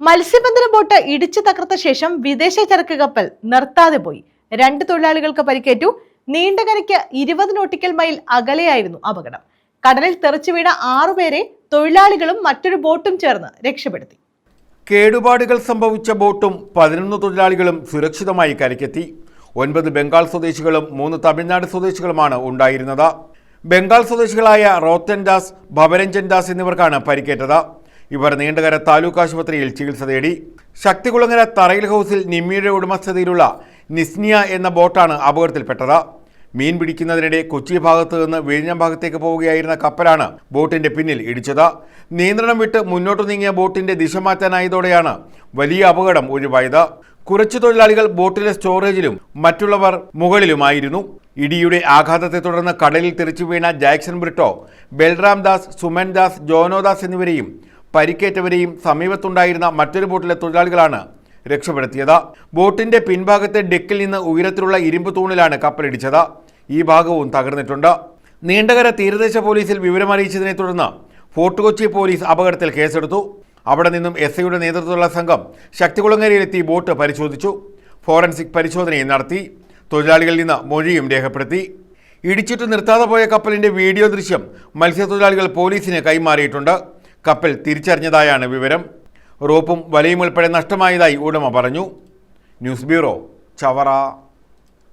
മത്സ്യബന്ധന ബോട്ട് ഇടിച്ചു തകർത്ത ശേഷം വിദേശ ചരക്ക് കപ്പൽ നിർത്താതെ പോയി. രണ്ട് തൊഴിലാളികൾക്ക് പരിക്കേറ്റു. നീണ്ടകരയ്ക്ക് ഇരുപത് നോട്ടിക്കൽ മൈൽ അകലെയായിരുന്നു അപകടം. കടലിൽ തെറിച്ചു വീണ ആറുപേരെ തൊഴിലാളികളും മറ്റൊരു ബോട്ടും ചേർന്ന് രക്ഷപ്പെടുത്തി. കേടുപാടുകൾ സംഭവിച്ച ബോട്ടും പതിനൊന്ന് തൊഴിലാളികളും സുരക്ഷിതമായി കരയ്ക്കെത്തി. ഒൻപത് ബംഗാൾ സ്വദേശികളും മൂന്ന് തമിഴ്നാട് സ്വദേശികളുമാണ് ഉണ്ടായിരുന്നത്. ബംഗാൾ സ്വദേശികളായ റോത്തൻ ദാസ് ഭവരഞ്ജൻ ദാസ് എന്നിവർക്കാണ് പരിക്കേറ്റത്. ഇവർ നീണ്ടകര താലൂക്ക് ആശുപത്രിയിൽ ചികിത്സ തേടി ശക്തികുളങ്ങര തറയിൽ ഹൗസിൽ നിമ്മിയുടെ ഉടമസ്ഥതയിലുള്ള നിസ്നിയ എന്ന ബോട്ടാണ് അപകടത്തിൽപ്പെട്ടത്. മീൻ പിടിക്കുന്നതിനിടെ കൊച്ചി ഭാഗത്ത് നിന്ന് വിഴിഞ്ഞം ഭാഗത്തേക്ക് പോവുകയായിരുന്ന കപ്പലാണ് ബോട്ടിന്റെ പിന്നിൽ ഇടിച്ചത്. നിയന്ത്രണം വിട്ട് മുന്നോട്ട് നീങ്ങിയ ബോട്ടിന്റെ ദിശ മാറ്റാനായതോടെയാണ് വലിയ അപകടം ഒഴിവായത്. കുറച്ചു തൊഴിലാളികൾ ബോട്ടിലെ സ്റ്റോറേജിലും മറ്റുള്ളവർ മുകളിലുമായിരുന്നു. ഇടിയുടെ ആഘാതത്തെ തുടർന്ന് കടലിൽ തെറിച്ചു വീണ ജാക്സൺ ബ്രിട്ടോ ബൽറാം ദാസ് സുമൻ ദാസ് ജോനോദാസ് എന്നിവരെയും പരിക്കേറ്റവരെയും സമീപത്തുണ്ടായിരുന്ന മറ്റൊരു ബോട്ടിലെ തൊഴിലാളികളാണ് രക്ഷപ്പെടുത്തിയത്. ബോട്ടിന്റെ പിൻഭാഗത്തെ ഡെക്കിൽ നിന്ന് ഉയരത്തിലുള്ള ഇരുമ്പ് തൂണിലാണ് കപ്പലിടിച്ചത്. ഈ ഭാഗവും തകർന്നിട്ടുണ്ട്. നീണ്ടകര തീരദേശ പോലീസിൽ വിവരമറിയിച്ചതിനെ തുടർന്ന് ഫോർട്ട് കൊച്ചി പോലീസ് അപകടത്തിൽ കേസെടുത്തു. അവിടെ നിന്നും എസ് ഐയുടെ നേതൃത്വത്തിലുള്ള സംഘം ശക്തികുളങ്ങരയിലെത്തി ബോട്ട് പരിശോധിച്ചു. ഫോറൻസിക് പരിശോധനയും നടത്തി. തൊഴിലാളികളിൽ നിന്ന് മൊഴിയും രേഖപ്പെടുത്തി. ഇടിച്ചിട്ട് നിർത്താതെ പോയ കപ്പലിന്റെ വീഡിയോ ദൃശ്യം മത്സ്യത്തൊഴിലാളികൾ പോലീസിന് കൈമാറിയിട്ടുണ്ട്. കപ്പൽ തിരിച്ചറിഞ്ഞതായാണ് വിവരം. റോപ്പും വലയും ഉൾപ്പെടെ നഷ്ടമായതായി ഉടമ പറഞ്ഞു. News bureau Chavara.